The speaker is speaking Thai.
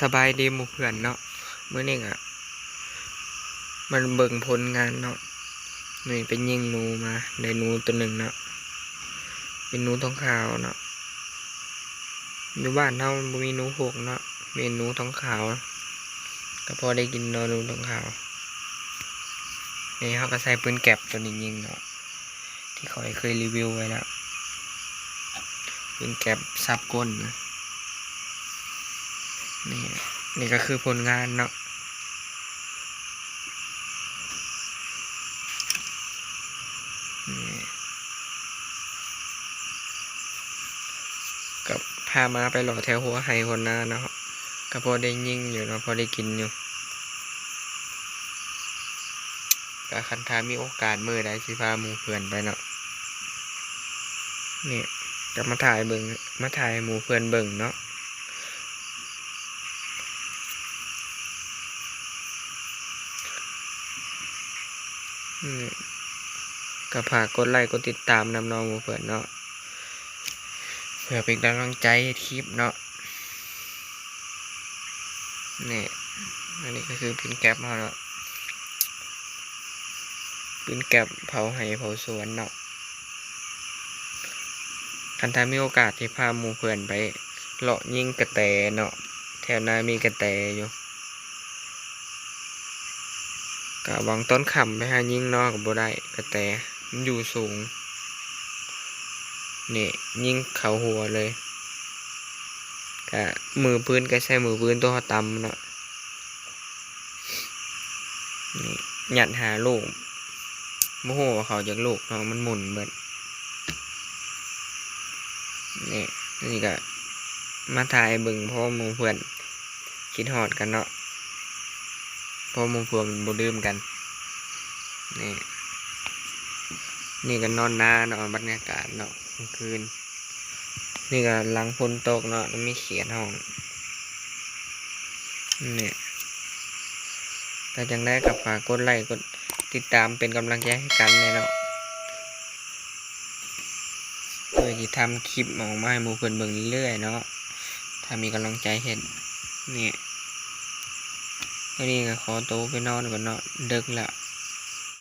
สบายดีหมู่เพื่อนเนาะเมื้อนี้อะมันเบิ่งผลงานเนาะนี่เป็นยิงหนูมาได้หนูตัวหนึ่งเนาะเป็นหนูทองขาวเนาะอยู่บ้านเฮามันบ่มีหนูหกเนาะมีหนูทองขาวก็พอได้กินนาะหนูทองขาวนี่เขาก็ใส่ปืนแก็บตัวนี้ยิงเนาะที่เขาเคยรีวิวไว้แล้วปืนแก็บซับก้นนะ นี่นี่ก็คือผลงานเนาะนี่กับพามาไปหล่อแถวหัวไห้คนหน้าเนาะก็พอได้ยิ่งอยู่เนาะพอได้กินอยู่ก็คันทามีโอกาสมือได้สิพาหมูเพื่อนไปเนาะนี่จะมาถ่ายเบิงมาถ่ายหมูเพื่อนเบิงเนาะ ก็ฝากกดไลค์กดติดตามนำน้องหมูเพื่อนเนาะเพื่อเป็นกำลังใจคลิปเนาะนี่อันนี้ก็คือปืนแก๊ปเราเนาะปืนแก๊ปเผาไห้เผาสวนเนาะคันถ้ามีโอกาสที่พาหมูเพื่อนไปเลาะยิงกระแตเนาะแถวนามีกระแตอยู่ ก็วังต้นขำไปหายิงนาะกับบ่ได้กระแตมันอยู่สูง นี่ยิงเขาหัวเลยกะมือปืนก็ใช้มือปืนตัวตำเนาะนี่หยัดหาลูกโมโหว่าเขาจากลูกเนาะมันหมุนเบิดนี่นี่ก็มาถ่ายบิ่งพ่อหมูเพื่อนคิดฮอดกันเนาะ พอหมูเพื่อนบ่ดื่มกัน นี่ นี่ก็นอนหน้าเนาะบรรยากาศเนาะกลางคืน นี่ก็หลังฝนตกเนาะมีเขียนห้อง นี่ถ้าจังได้กับฝากกดไลค์กดติดตามเป็นกำลังใจให้กันเนาะเพื่อจะทำคลิปออกมาให้มู่เพื่อนเบิ่งเรื่อยๆเนาะถ้ามีกำลังใจเห็นนี่ วันนี้ก็ขอตัวไปนอนก่อนเนาะดึกและ